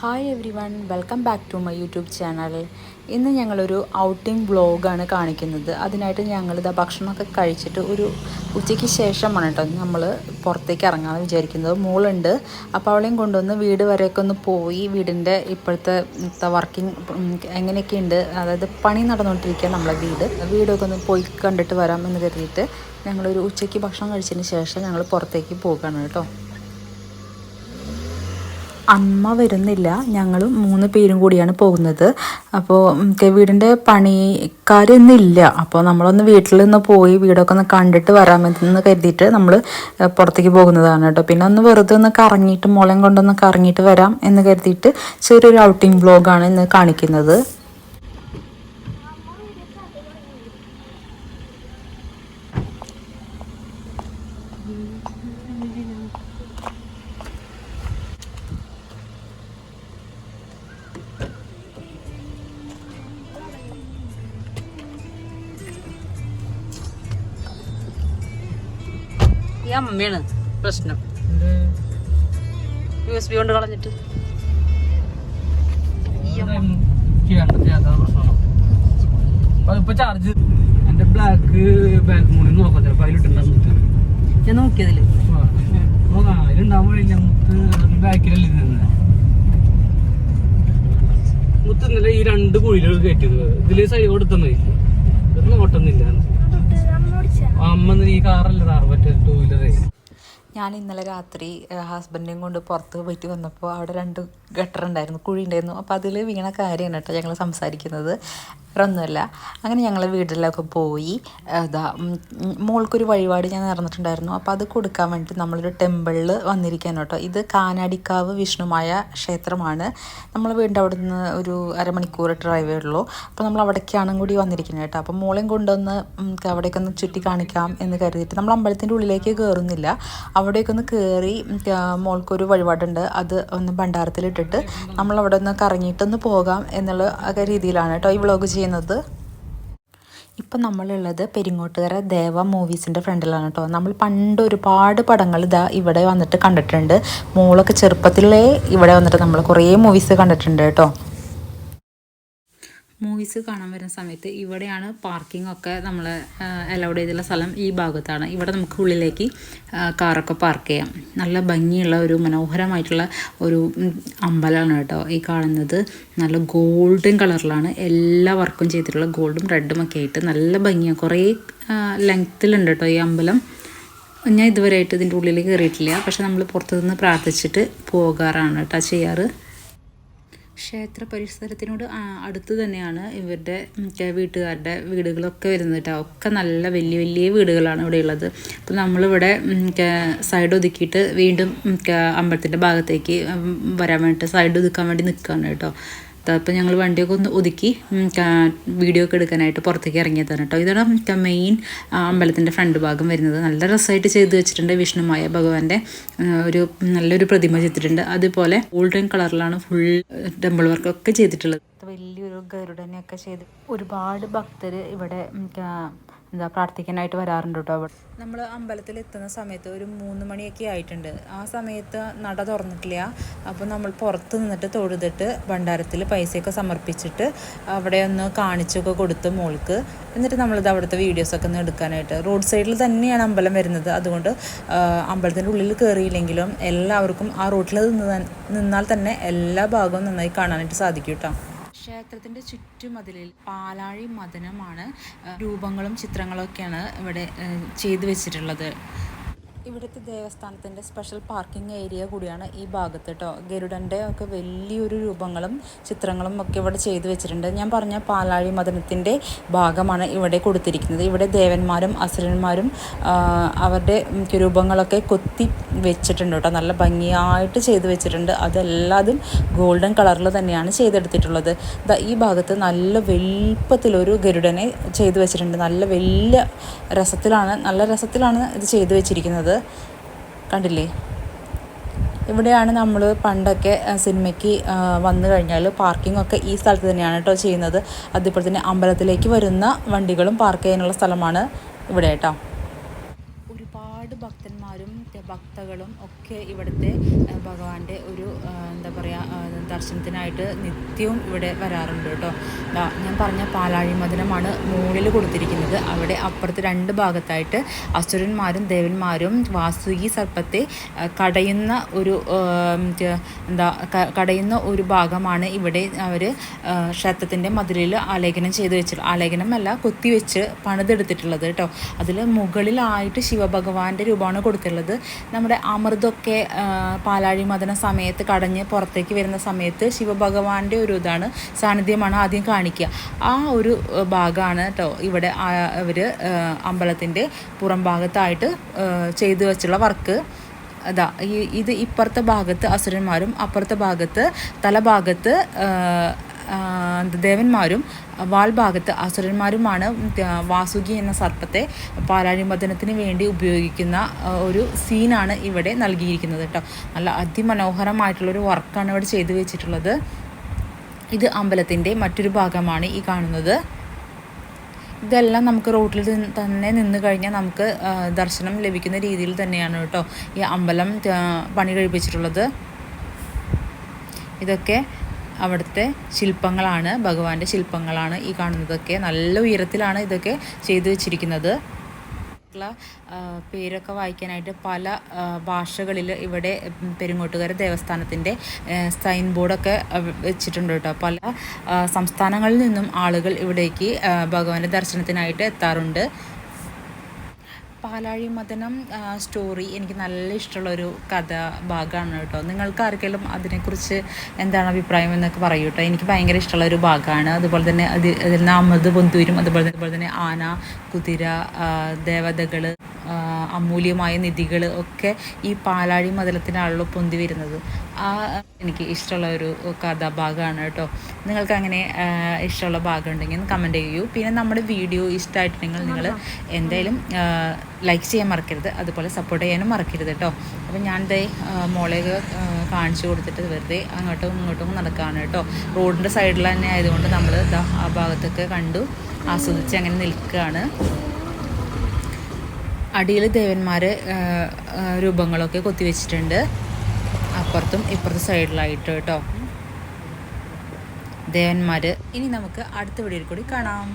Hi everyone welcome back to my YouTube channel ഇന്ന് ഞങ്ങളൊരു outing വ്ളോഗാണ് കാണിക്കുന്നത്. അതിനായിട്ട് ഞങ്ങളിതാ ഭക്ഷണമൊക്കെ കഴിച്ചിട്ട് ഒരു ഉച്ചയ്ക്ക് ശേഷമാണ് കേട്ടോ നമ്മൾ പുറത്തേക്ക് ഇറങ്ങാമെന്ന് വിചാരിക്കുന്നത്. മോളുണ്ട്. അപ്പോൾ അവളെയും കൊണ്ടുവന്ന് വീട് വരെയൊക്കെ ഒന്ന് പോയി വീടിന്റെ ഇപ്പോഴത്തെ വർക്കിംഗ് എങ്ങനെയൊക്കെയുണ്ട് അതായത് പണി നടന്നുകൊണ്ടിരിക്കുക നമ്മളെ വീട്. വീടൊക്കെ ഒന്ന് പോയി കണ്ടിട്ട് വരാമെന്ന് കരുതിയിട്ട് ഞങ്ങളൊരു ഉച്ചയ്ക്ക് ഭക്ഷണം കഴിച്ചതിന് ശേഷം ഞങ്ങൾ പുറത്തേക്ക് പോകുകയാണ് കേട്ടോ. അമ്മ വരുന്നില്ല. ഞങ്ങളും മൂന്ന് പേരും കൂടിയാണ് പോകുന്നത്. അപ്പോൾ വീടിന്റെ പണിക്കാരൊന്നും ഇല്ല അപ്പോൾ നമ്മളൊന്ന് വീട്ടിൽ നിന്ന് പോയി വീടൊക്കെ ഒന്ന് കണ്ടിട്ട് വരാമെന്ന് കരുതിയിട്ട് നമ്മൾ പുറത്തേക്ക് പോകുന്നതാണ് കേട്ടോ. പിന്നെ ഒന്ന് വെറുതെ ഒന്ന് കറങ്ങിയിട്ട് മുളം കൊണ്ടൊന്ന് കറങ്ങിയിട്ട് വരാം എന്ന് കരുതിയിട്ട് ചെറിയൊരു ഔട്ടിംഗ് ബ്ലോഗാണ് ഇന്ന് കാണിക്കുന്നത്. അമ്മയാണ് പ്രശ്നം. യു എസ് ബി കൊണ്ട് കളഞ്ഞിട്ട്. ചാർജ് എന്റെ ബ്ലാക്ക് ബാക്ക് മോണിൽ നോക്കാം ചിലപ്പോ അതിലിട്ടുണ്ടാകും ഞാൻ നോക്കിയതിൽ. അതിലുണ്ടാവുമ്പോഴില്ല മുത്ത് ബാക്കിലല്ലേ നിന്ന്. മുത്ത് ഇന്നലെ ഈ രണ്ട് കുഴികൾ കയറ്റിയത്. ഇതിൽ സൈഡ് കൊടുത്തൊന്നും ഇല്ല. ഇത് നോട്ടൊന്നുമില്ല. കാറല്ലേ ഞാൻ ഇന്നലെ രാത്രി ഹസ്ബൻഡിനെയും കൊണ്ട് പുറത്ത് പോയിട്ട് വന്നപ്പോൾ അവിടെ രണ്ട് ഗട്ടർ ഉണ്ടായിരുന്നു കുഴി ഉണ്ടായിരുന്നു. അപ്പോൾ അതിൽ വീണ കാര്യമാണ് കേട്ടോ ഞങ്ങൾ സംസാരിക്കുന്നത്. വേറെ അങ്ങനെ ഞങ്ങൾ വീട്ടിലൊക്കെ പോയി. ഉം, മോൾക്കൊരു വഴിപാട് ഞാൻ നടന്നിട്ടുണ്ടായിരുന്നു. അപ്പോൾ അത് കൊടുക്കാൻ വേണ്ടിയിട്ട് നമ്മളൊരു ടെമ്പിളിൽ വന്നിരിക്കാൻ കേട്ടോ. ഇത് കാനാടിക്കാവ് വിഷ്ണുമായ ക്ഷേത്രമാണ്. നമ്മൾ വീണ്ടും അവിടെ നിന്ന് ഒരു അരമണിക്കൂർ ഡ്രൈവേ ഉള്ളൂ. അപ്പോൾ നമ്മൾ അവിടേക്കാണ് കൂടി വന്നിരിക്കുന്നത് കേട്ടോ. അപ്പോൾ മോളെയും കൊണ്ടുവന്ന് അവിടേക്കൊന്ന് ചുറ്റി കാണിക്കാം എന്ന് കരുതിയിട്ട് നമ്മൾ അമ്പലത്തിന്റെ ഉള്ളിലേക്ക് കയറുന്നില്ല അവിടേക്ക് ഒന്ന് കയറി മോൾക്കൊരു വഴിപാടുണ്ട്. അത് ഒന്ന് ഭണ്ഡാരത്തിലിട്ടിട്ട് നമ്മളവിടെ ഒന്ന് കറങ്ങിയിട്ടൊന്ന് പോകാം എന്നുള്ള രീതിയിലാണ് കേട്ടോ ഈ വ്ളോഗ് ചെയ്യുന്നത് ഇപ്പം നമ്മളുള്ളത് പെരിങ്ങോട്ടുകര ദേവ മൂവീസിന്റെ ഫ്രണ്ടിലാണ് കേട്ടോ. നമ്മൾ പണ്ട് ഒരുപാട് പടങ്ങൾ ഇതാ ഇവിടെ വന്നിട്ട് കണ്ടിട്ടുണ്ട്. മോളൊക്കെ ചെറുപ്പത്തിലേ ഇവിടെ വന്നിട്ട് നമ്മൾ കുറേ മൂവീസ് കണ്ടിട്ടുണ്ട് കേട്ടോ. മൂവീസ് കാണാൻ വരുന്ന സമയത്ത് ഇവിടെയാണ് പാർക്കിംഗ് ഒക്കെ നമ്മൾ അലൗഡ് ചെയ്തുള്ള സ്ഥലം ഈ ഭാഗത്താണ്. ഇവിടെ നമുക്ക് ഉള്ളിലേക്ക് കാറൊക്കെ പാർക്ക് ചെയ്യാം. നല്ല ഭംഗിയുള്ള ഒരു മനോഹരമായിട്ടുള്ള ഒരു അമ്പലമാണ് കേട്ടോ ഈ കാണുന്നത്. നല്ല ഗോൾഡൻ കളറിലാണ് എല്ലാ വർക്കും ചെയ്തിട്ടുള്ള ഗോൾഡും റെഡും ഒക്കെ ആയിട്ട് നല്ല ഭംഗിയാണ് കുറേ ലെങ്ത്തിലുണ്ട് കേട്ടോ ഈ അമ്പലം. ഞാൻ ഇതുവരെയായിട്ട് ഇതിന്റെ ഉള്ളിലേക്ക് കയറിയിട്ടില്ല പക്ഷെ നമ്മൾ പുറത്തുനിന്ന് പ്രാർത്ഥിച്ചിട്ട് പോകാറാണ് കേട്ടോ ചെയ്യാറ്. ക്ഷേത്ര പരിസരത്തിനോട് അടുത്ത് തന്നെയാണ് ഇവരുടെ വീട്ടുകാരുടെ വീടുകളൊക്കെ വരുന്നത് കേട്ടോ. ഒക്കെ നല്ല വലിയ വലിയ വീടുകളാണ് ഇവിടെ ഉള്ളത്. അപ്പോൾ നമ്മളിവിടെ സൈഡ് ഒതുക്കിയിട്ട് വീണ്ടും അമ്പലത്തിന്റെ ഭാഗത്തേക്ക് വരാൻ വേണ്ടിയിട്ട് സൈഡ് ഒതുക്കാൻ വേണ്ടി നിൽക്കുകയാണ് കേട്ടോ. അപ്പോൾ ഞങ്ങൾ വണ്ടിയൊക്കെ ഒന്ന് ഒതുക്കി വീഡിയോ ഒക്കെ എടുക്കാനായിട്ട് പുറത്തേക്ക് ഇറങ്ങിയതാണ് കേട്ടോ ഇതാണ് മെയിൻ അമ്പലത്തിന്റെ ഫ്രണ്ട് ഭാഗം വരുന്നത്. നല്ല രസമായിട്ട് ചെയ്ത് വെച്ചിട്ടുണ്ട് വിഷ്ണുമായ ഭഗവാന്റെ ഒരു നല്ലൊരു പ്രതിമ ചെയ്തിട്ടുണ്ട്. അതുപോലെ ഗോൾഡൻ കളറിലാണ് ഫുൾ ടെമ്പിൾ വർക്കൊക്കെ ചെയ്തിട്ടുള്ളത്. വലിയൊരു ഗരുഡനെയൊക്കെ ചെയ്ത് ഒരുപാട് ഭക്തർ ഇവിടെ എന്താ പ്രാർത്ഥിക്കാനായിട്ട് വരാറുണ്ട് കേട്ടോ അവിടെ? നമ്മൾ അമ്പലത്തിൽ എത്തുന്ന സമയത്ത് ഒരു മൂന്ന് മണിയൊക്കെ ആയിട്ടുണ്ട്. ആ സമയത്ത് നട തുറന്നിട്ടില്ല. അപ്പോൾ നമ്മൾ പുറത്ത് നിന്നിട്ട് തൊഴുതിട്ട് ഭണ്ഡാരത്തിൽ പൈസയൊക്കെ സമർപ്പിച്ചിട്ട് അവിടെ ഒന്ന് കാണിച്ചൊക്കെ കൊടുത്ത് മോൾക്ക്. എന്നിട്ട് നമ്മളിത് അവിടുത്തെ വീഡിയോസൊക്കെ ഒന്ന് എടുക്കാനായിട്ട്. റോഡ് സൈഡിൽ തന്നെയാണ് അമ്പലം വരുന്നത്. അതുകൊണ്ട് അമ്പലത്തിന്റെ ഉള്ളിൽ കയറിയില്ലെങ്കിലും എല്ലാവർക്കും ആ റോട്ടിൽ നിന്ന് നിന്നാൽ തന്നെ എല്ലാ ഭാഗവും നന്നായി കാണാനായിട്ട് സാധിക്കും കേട്ടോ. ക്ഷേത്രത്തിന്റെ ചുറ്റുമതിലിൽ പാലാഴി മദനമാണ് രൂപങ്ങളും ചിത്രങ്ങളൊക്കെയാണ് ഇവിടെ ചെയ്തു വെച്ചിട്ടുള്ളത്. ഇവിടുത്തെ ദേവസ്ഥാനത്തിന്റെ സ്പെഷ്യൽ പാർക്കിംഗ് ഏരിയ കൂടിയാണ് ഈ ഭാഗത്ത് കേട്ടോ ഗരുഡന്റെ ഒക്കെ വലിയൊരു രൂപങ്ങളും ചിത്രങ്ങളും ഒക്കെ ഇവിടെ ചെയ്തു വെച്ചിട്ടുണ്ട്. ഞാൻ പറഞ്ഞ പാലാഴി മദനത്തിന്റെ ഭാഗമാണ് ഇവിടെ കൊടുത്തിരിക്കുന്നത്. ഇവിടെ ദേവന്മാരും അസുരന്മാരും അവരുടെ രൂപങ്ങളൊക്കെ കൊത്തി വെച്ചിട്ടുണ്ട് കേട്ടോ നല്ല ഭംഗിയായിട്ട് ചെയ്തു വെച്ചിട്ടുണ്ട്. അതെല്ലാതും ഗോൾഡൻ കളറിൽ തന്നെയാണ് ചെയ്തെടുത്തിട്ടുള്ളത്. ഈ ഭാഗത്ത് നല്ല വലിപ്പത്തിലൊരു ഗരുഡനെ ചെയ്തു വെച്ചിട്ടുണ്ട്. നല്ല വലിയ രസത്തിലാണ് നല്ല രസത്തിലാണ് ഇത് ചെയ്തു വെച്ചിരിക്കുന്നത്. കണ്ടില്ലേ? ഇവിടെയാണ് നമ്മൾ പണ്ടൊക്കെ സിനിമയ്ക്ക് വന്നു കഴിഞ്ഞാൽ പാർക്കിംഗ് ഒക്കെ ഈ സ്ഥലത്ത് തന്നെയാണ് കേട്ടോ ചെയ്യുന്നത്. അതുപോലെ തന്നെ അമ്പലത്തിലേക്ക് വരുന്ന വണ്ടികളും പാർക്ക് ചെയ്യാനുള്ള സ്ഥലമാണ് ഇവിടെ കേട്ടോ. ഒരുപാട് ഭക്തന്മാരും ഭക്തകളും ഒക്കെ ഇവിടുത്തെ ഭഗവാന്റെ ഒരു എന്താ പറയുക ദർശനത്തിനായിട്ട് നിത്യവും ഇവിടെ വരാറുണ്ട് കേട്ടോ. ഞാൻ പറഞ്ഞ പാലാഴി മദനമാണ് മുകളിൽ കൊടുത്തിരിക്കുന്നത്. അവിടെ അപ്പുറത്ത് രണ്ട് ഭാഗത്തായിട്ട് അസുരന്മാരും ദേവന്മാരും വാസുകി സർപ്പത്തെ കടയുന്ന ഒരു എന്താ കടയുന്ന ഒരു ഭാഗമാണ് ഇവിടെ അവർ ക്ഷേത്രത്തിന്റെ മതിലിൽ ആലേഖനം ചെയ്ത് വെച്ചിട്ടുള്ളത് ആലേഖനമല്ല കൊത്തിവെച്ച് പണിതെടുത്തിട്ടുള്ളത് കേട്ടോ. അതിൽ മുകളിലായിട്ട് ശിവഭഗവാന്റെ രൂപമാണ് കൊടുത്തിട്ടുള്ളത്. നമ്മുടെ അമൃതൊക്കെ പാലാഴി മദന സമയത്ത് കടഞ്ഞ് പുറത്തേക്ക് വരുന്ന സമയത്ത് ശിവഭഗവാന്റെ ഒരു ഇതാണ് സാന്നിധ്യമാണ് ആദ്യം കാണിക്കുക. ആ ഒരു ഭാഗമാണ് കേട്ടോ ഇവിടെ അവർ അമ്പലത്തിന്റെ പുറം ഭാഗത്തായിട്ട് ചെയ്തു വെച്ചുള്ള വർക്ക്. അതാ ഈ ഇത് ഇപ്പുറത്തെ ഭാഗത്ത് അസുരന്മാരും അപ്പുറത്തെ ഭാഗത്ത് തലഭാഗത്ത് ദേവന്മാരും വാൾഭാഗത്ത് അസുരന്മാരുമാണ് വാസുകി എന്ന സർപ്പത്തെ പാലാഴിമർദ്ദനത്തിന് വേണ്ടി ഉപയോഗിക്കുന്ന ഒരു സീനാണ് ഇവിടെ നൽകിയിരിക്കുന്നത് കേട്ടോ. നല്ല അതിമനോഹരമായിട്ടുള്ളൊരു വർക്കാണ് ഇവിടെ ചെയ്തു വെച്ചിട്ടുള്ളത്. ഇത് അമ്പലത്തിന്റെ മറ്റൊരു ഭാഗമാണ് ഈ കാണുന്നത്. ഇതെല്ലാം നമുക്ക് റോട്ടിൽ തന്നെ നിന്ന് കഴിഞ്ഞാൽ നമുക്ക് ദർശനം ലഭിക്കുന്ന രീതിയിൽ തന്നെയാണ് കേട്ടോ ഈ അമ്പലം പണി കഴിപ്പിച്ചിട്ടുള്ളത്. ഇതൊക്കെ അവിടുത്തെ ശില്പങ്ങളാണ് ഭഗവാന്റെ ശില്പങ്ങളാണ് ഈ കാണുന്നതൊക്കെ. നല്ല ഉയരത്തിലാണ് ഇതൊക്കെ ചെയ്തു വെച്ചിരിക്കുന്നത്. പേരൊക്കെ വായിക്കാനായിട്ട് പല ഭാഷകളിൽ ഇവിടെ പെരുങ്ങോട്ടുകര ദേവസ്ഥാനത്തിന്റെ സൈൻ ബോർഡൊക്കെ വെച്ചിട്ടുണ്ട് കേട്ടോ പല സംസ്ഥാനങ്ങളിൽ നിന്നും ആളുകൾ ഇവിടേക്ക് ഭഗവാന്റെ ദർശനത്തിനായിട്ട് എത്താറുണ്ട്. പാലാഴി മദനം സ്റ്റോറി എനിക്ക് നല്ല ഇഷ്ടമുള്ളൊരു കഥ ഭാഗമാണ് കേട്ടോ. നിങ്ങൾക്ക് ആർക്കെങ്കിലും അതിനെക്കുറിച്ച് എന്താണ് അഭിപ്രായം എന്നൊക്കെ പറയൂ കേട്ടോ. എനിക്ക് ഭയങ്കര ഇഷ്ടമുള്ള ഒരു ഭാഗമാണ്. അതുപോലെ തന്നെ അത് അതിൽ നിന്ന് അമൃത് പൊന്തൂരും അതുപോലെ തന്നെ അതുപോലെ തന്നെ ആന കുതിര ദേവതകൾ അമൂല്യമായ നിധികൾ ഒക്കെ ഈ പാലാഴി മതിലത്തിനാണല്ലോ പൊന്തി വരുന്നത്. ആ എനിക്ക് ഇഷ്ടമുള്ള ഒരു കഥാഭാഗമാണ് കേട്ടോ. നിങ്ങൾക്ക് അങ്ങനെ ഇഷ്ടമുള്ള ഭാഗം ഉണ്ടെങ്കിൽ ഒന്ന് കമന്റ് ചെയ്യൂ. പിന്നെ നമ്മുടെ വീഡിയോ ഇഷ്ടമായിട്ടുണ്ടെങ്കിൽ നിങ്ങൾ എന്തായാലും ലൈക്ക് ചെയ്യാൻ മറക്കരുത്. അതുപോലെ സപ്പോർട്ട് ചെയ്യാനും മറക്കരുത് കേട്ടോ. അപ്പോൾ ഞാൻ ദേ മോളെ കാണിച്ചു കൊടുത്തിട്ട് വെറുതെ അങ്ങോട്ടും ഇങ്ങോട്ടും നടക്കുകയാണ് കേട്ടോ. റോഡിന്റെ സൈഡിൽ തന്നെ ആയതുകൊണ്ട് നമ്മൾ ആ ഭാഗത്തൊക്കെ കണ്ടു ആസ്വദിച്ച് അങ്ങനെ നിൽക്കുകയാണ്. അടിയിൽ ദേവന്മാർ രൂപങ്ങളൊക്കെ കൊത്തിവെച്ചിട്ടുണ്ട്. അപ്പുറത്തും ഇപ്പുറത്തെ സൈഡിലായിട്ട് കേട്ടോ. ദേവന്മാർ ഇനി നമുക്ക് അടുത്ത വീഡിയോയിൽ കൂടി കാണാം.